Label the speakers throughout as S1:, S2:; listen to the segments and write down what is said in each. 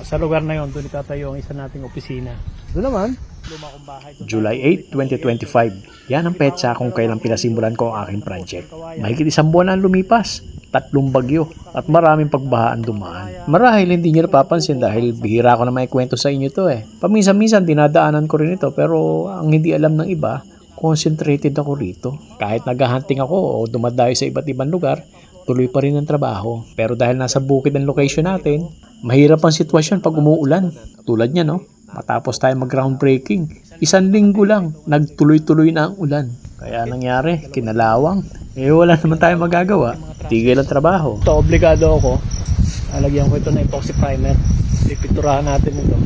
S1: Sa lugar na yon, doon itatayo ang isa nating opisina.
S2: Doon naman,
S3: July
S1: tayo-
S3: 8, 2025. Yan ang petsa kung kailan pinasimulan ko ang aking project. Mahigit isang buwan ang lumipas. Tatlong bagyo at maraming pagbahaan dumaan. Marahil hindi niyo napapansin dahil bihira ko na may kwento sa inyo to eh. Paminsan-minsan dinadaanan ko rin ito pero ang hindi alam ng iba, concentrated ako rito. Kahit naghahunting ako o dumadayo sa iba't ibang lugar, tuloy pa rin ang trabaho. Pero dahil nasa bukid ang location natin, mahirap ang sitwasyon pag umuulan. Tulad niya no, matapos tayo mag groundbreaking, isang linggo lang, nagtuloy-tuloy na ang ulan. Kaya nangyari, kinalawang. Eh wala naman tayong magagawa. Tigil ang trabaho.
S1: Ito, obligado ako. Lalagyan ko ito ng epoxy primer. Pipinturahan natin ito.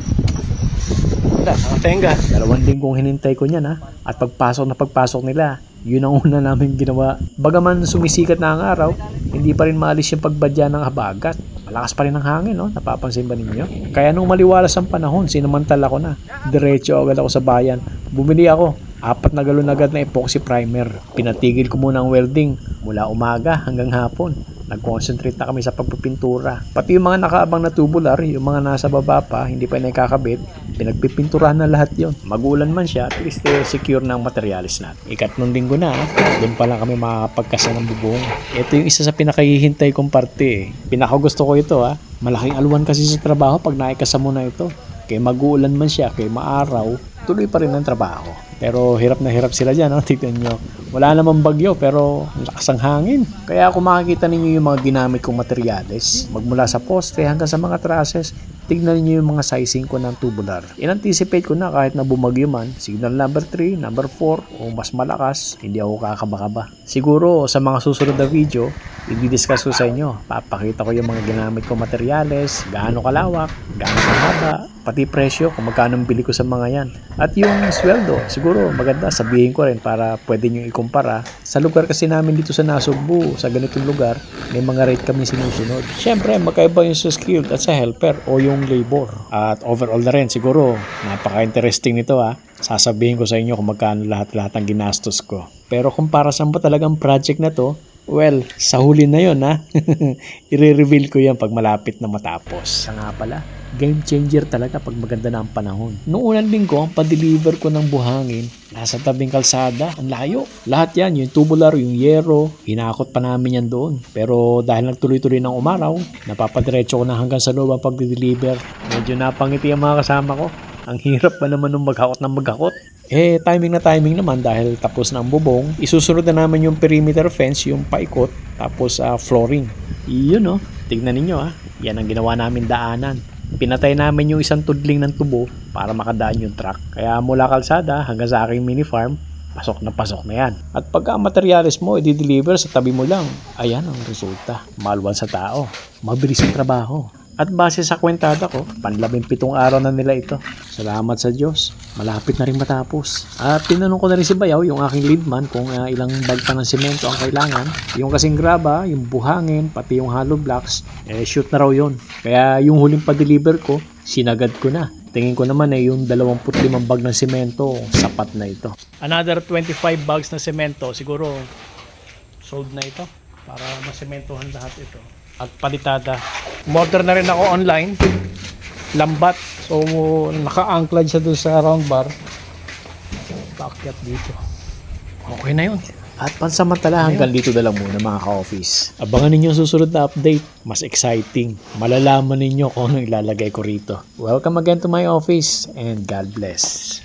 S1: Wala, nakatenga.
S3: Dalawang linggong hinintay ko niyan ha. At pagpasok na pagpasok nila, yun ang una namin ginawa. Bagaman sumisikat na ang araw, hindi pa rin maalis yung pagbadya ng habagat. Malakas pa rin ang hangin, no? Napapansin ba ninyo? Kaya nung maliwalas ang panahon, sinamantala ko na. Diretso agad ako sa bayan. Bumili ako. Apat na galon agad na epoxy primer. Pinatigil ko muna ang welding mula umaga hanggang hapon. Nag-concentrate na kami sa pagpipintura. Pati yung mga nakaabang na tubular, yung mga nasa baba pa, hindi pa nakakabit, pinagpipinturahan na lahat yon. Magulan man siya, at least eh, secure na ang materialis natin. Ikatlong linggo na, doon pa lang kami makakapagkasa ng bubong. Ito yung isa sa pinakahihintay kong parte. Eh. Pinakagusto ko ito ha. Malaking aluan kasi sa trabaho pag naikasa mo na ito. Kaya mag-uulan man siya, kaya maaraw, tuloy pa rin ang trabaho. Pero hirap na hirap sila dyan, no? tignan nyo. Wala namang bagyo, pero lakas ang hangin. Kaya kung makikita ninyo yung mga ginamit kong materyales, magmula sa poste hanggang sa mga trusses, tignan niyo yung mga sizing ko ng tubular. In-anticipate ko na kahit na bumagyo man, signal number 3, number 4, o mas malakas, hindi ako kakaba-kaba. Siguro sa mga susunod na video, i-discuss ko sa inyo. Papakita ko yung mga ginamit ko materyales, gaano kalawak, gaano kahaba, pati presyo kung magkano bili ko sa mga yan. At yung sweldo, siguro maganda sabihin ko rin para pwede nyo ikumpara. Sa lugar kasi namin dito sa Nasugbu, sa ganitong lugar, may mga rate kami sinusunod. Siyempre, magkaiba yung sa skilled at sa helper o yung labor. At overall na rin, siguro, napaka-interesting nito ha. Sasabihin ko sa inyo kung magkano lahat-lahat ang ginastos ko. Pero kung para saan ba talagang project na to, Well, sa huli na yon ha. I-reveal ko yan pag malapit na matapos. Sa nga pala, game changer talaga pag maganda na ang panahon. Noong unang linggo, ang pa-deliver ko ng buhangin, nasa tabing kalsada, ang layo. Lahat yan, yung tubular, yung yero, hinakot pa namin yan doon. Pero dahil nagtuloy-tuloy ng umaraw, napapadiretso ko na hanggang sa loob ang pag-deliver. Medyo napangiti ang mga kasama ko. Ang hirap pa naman nung maghakot ng maghakot. Eh, timing na timing naman dahil tapos na ang bubong. Isusunod na naman yung perimeter fence, yung paikot, tapos ah, flooring. Yun no, tignan ninyo ah. Yan ang ginawa namin daanan. Pinatay namin yung isang tudling ng tubo para makadaan yung truck. Kaya mula kalsada hanggang sa aking mini farm, pasok na pasok na yan. At pagka ang materialis mo i-deliver sa tabi mo lang, ayan ang resulta. Malwan sa tao. Mabilis ang trabaho. At base sa kwentada ko, panlabing pitong araw na nila ito. Salamat sa Diyos. Malapit na rin matapos. At tinanong ko na rin si Bayaw, yung aking leadman, kung ah, ilang bag pa ng simento ang kailangan. Yung kasing graba, yung buhangin, pati yung hollow blocks, eh shoot na raw yon. Kaya yung huling pa-deliver ko, sinagad ko na. Tingin ko naman eh, yung 25 bag ng simento, sapat na ito.
S1: Another 25 bags na semento. Siguro, sold na ito. Para masementohan lahat ito. At palitada. Order na rin ako online. Lambat. So, naka-anklad siya dun sa round bar. Paakyat dito. Okay na yun.
S3: At pansamantala hanggang dito na lang muna mga ka-office. Abangan ninyo ang susunod na update. Mas exciting. Malalaman ninyo kung ano ilalagay ko rito. Welcome again to my office and God bless.